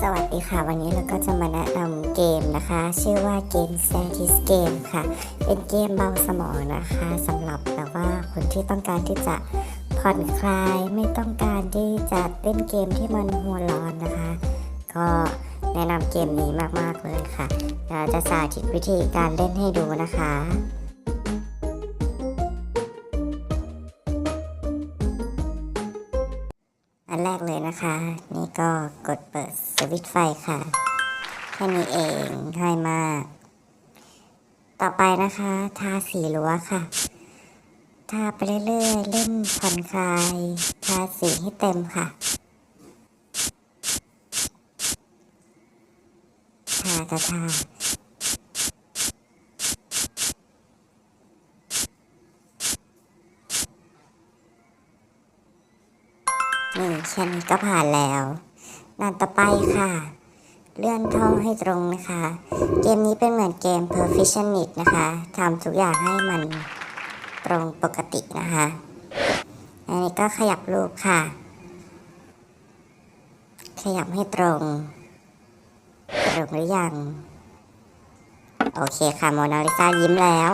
สวัสดีค่ะ วันนี้เราก็จะมาแนะนำเกมนะคะ ชื่อว่าเกม s a t i s Game ค่ะ เป็นเกมเบาสมองนะคะสำหรับแบบว่าคนที่ต้องการที่จะผ่อนคลายไม่ต้องการที่จะเล่นเกมที่มันหัวร้อนนะคะ ก็แนะนำเกมนี้มากๆเลยค่ะเดี๋ยวจะสาธิตวิธีการเล่นให้ดูนะคะ อันแรกเลยนะคะ นี่ก็กดเปิดสวิตช์ไฟค่ะ แค่นี้เองง่ายมาก ต่อไปนะคะทาสีรั้วค่ะ ทาไปเรื่อยๆ เล่นผ่อนคลาย ทาสีให้เต็มค่ะ ทากระทา นี่แค่นี้ก็ผ่านแล้วด่านต่อไปค่ะ เลื่อนท่องให้ตรงนะคะ เกมนี้เป็นเหมือนเกม Perfectionist นะคะทำทุกอย่างให้มันตรงปกตินะคะ อันนี้ก็ขยับรูปค่ะ ขยับให้ตรง ตรงหรือยัง โอเคค่ะโมนาลิซายิ้มแล้ว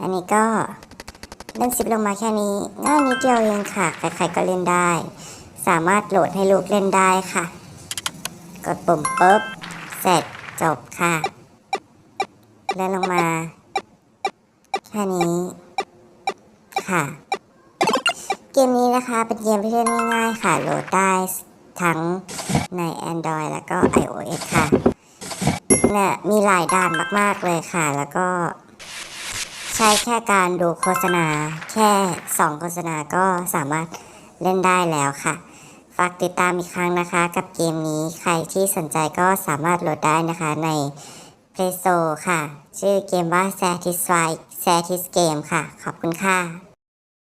อันนี้ก็ เล่นซิปลงมาแค่นี้ง่ายนิดเดียวเองค่ะ ใครๆก็เล่นได้ สามารถโหลดให้ลูกเล่นได้ค่ะ กดปุ่มปุ๊บ เสร็จจบค่ะ เล่นลงมา แค่นี้ ค่ะ เกมนี้นะคะเป็นเกมที่เล่นง่ายๆค่ะ โหลดได้ทั้งใน Android แล้วก็ iOS ค่ะเนี่ยมีหลายด่านมาก ๆ เลยค่ะ แล้วก็ ใช้แค่การดูโฆษณา แค่ 2 โฆษณาก็สามารถเล่นได้แล้วค่ะ ฝากติดตามอีกครั้งนะคะ กับเกมนี้ใครที่สนใจก็สามารถโหลดได้นะคะใน Play Store ค่ะ ชื่อเกมว่า Satisfy Satis Game ค่ะ ขอบคุณค่ะ